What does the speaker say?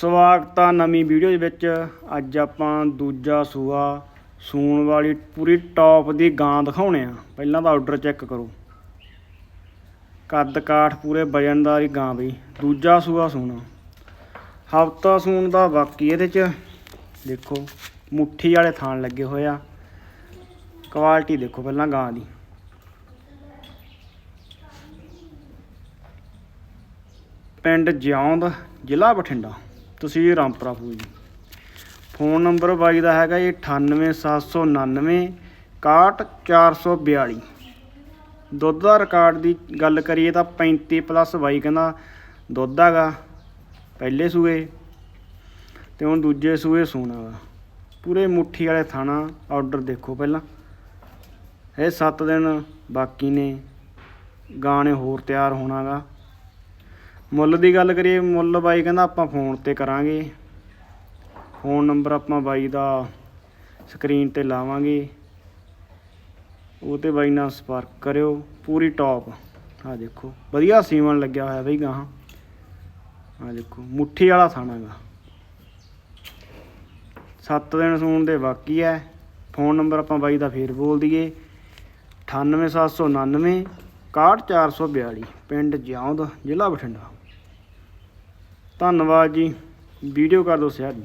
ਸਵਾਗਤ ਆ ਨਵੀਂ ਵੀਡੀਓ ਦੇ ਵਿੱਚ। ਅੱਜ ਆਪਾਂ ਦੂਜਾ ਸੂਆ ਸੂਣ ਵਾਲੀ ਪੂਰੀ ਟੌਪ ਦੀ ਗਾਂ ਦਿਖਾਉਣੇ ਆ। ਪਹਿਲਾਂ ਤਾਂ ਆਰਡਰ ਚੈੱਕ ਕਰੋ। ਕੱਦ ਕਾਠ ਪੂਰੇ ਵਜਨਦਾਰੀ ਗਾਂ ਬਈ। ਦੂਜਾ ਸੂਆ ਸੂਣਾ। ਹਫਤਾ ਸੂਣ ਦਾ ਬਾਕੀ ਇਹਦੇ ਚ। ਦੇਖੋ, ਮੁੱਠੀ ਵਾਲੇ ਥਾਣ ਲੱਗੇ ਹੋਏ ਆ। ਕੁਆਲਿਟੀ ਦੇਖੋ ਪਹਿਲਾਂ ਗਾਂ ਦੀ। ਪਿੰਡ ਜਿਉਂਦ ਜ਼ਿਲ੍ਹਾ ਬਠਿੰਡਾ। ਤਹਿਸੀਲ ਰਾਮਪੁਰਾ ਫੂਲ ਜੀ। ਫੋਨ ਨੰਬਰ ਬਾਈ ਦਾ ਹੈਗਾ ਜੀ 98799 61442 ਦੁੱਧ ਦਾ ਰਿਕਾਰਡ ਦੀ ਗੱਲ ਕਰੀਏ ਤਾਂ 35 ਪਲੱਸ ਬਾਈ ਕਹਿੰਦਾ ਦੁੱਧ ਹੈਗਾ, ਪਹਿਲੇ ਸੂਏ ਤੇ ਹੁਣ ਦੂਜੇ ਸੂਏ ਸੋਨਾ ਵਾ। ਪੂਰੇ ਮੁੱਠੀ ਵਾਲੇ ਥਾਣਾ ਆਰਡਰ ਦੇਖੋ ਪਹਿਲਾਂ। ਇਹ 7 ਦਿਨ ਬਾਕੀ ਨੇ, ਗਾਣੇ ਹੋਰ ਤਿਆਰ ਹੋਣਾਗਾ। ਮੁੱਲ ਦੀ ਗੱਲ ਕਰੀਏ, ਮੁੱਲ ਬਾਈ ਕਹਿੰਦਾ ਆਪਾਂ ਫੋਨ ਤੇ ਕਰਾਂਗੇ। ਫੋਨ ਨੰਬਰ ਆਪਾਂ ਬਾਈ ਦਾ ਸਕਰੀਨ ਤੇ ਲਾਵਾਂਗੇ। ਉਹ ਤੇ ਬਾਈ ਨਾਲ ਸੰਪਰਕ ਕਰਿਓ, ਪੂਰੀ ਟੌਪ ਆ ਦੇਖੋ, ਵਧੀਆ ਸੀਵਣ ਲੱਗਿਆ ਹੋਇਆ ਬਈ ਗਾਹਾਂ। ਆ ਦੇਖੋ, ਮੁੱਠੀ ਵਾਲਾ ਥਾਣਾਗਾ 7 ਦਿਨ ਸੂਣ ਦੇ ਬਾਕੀ ਹੈ ਫੋਨ ਨੰਬਰ ਆਪਾਂ ਬਾਈ ਦਾ ਫੇਰ ਬੋਲ ਦਈਏ। 98799 61442 ਪਿੰਡ ਜਿਉਂਦ ਜ਼ਿਲ੍ਹਾ ਬਠਿੰਡਾ। ਧੰਨਵਾਦ ਜੀ। ਵੀਡੀਓ ਕਰ ਦਿਓ ਸ਼ੇਅਰ। ਜੀ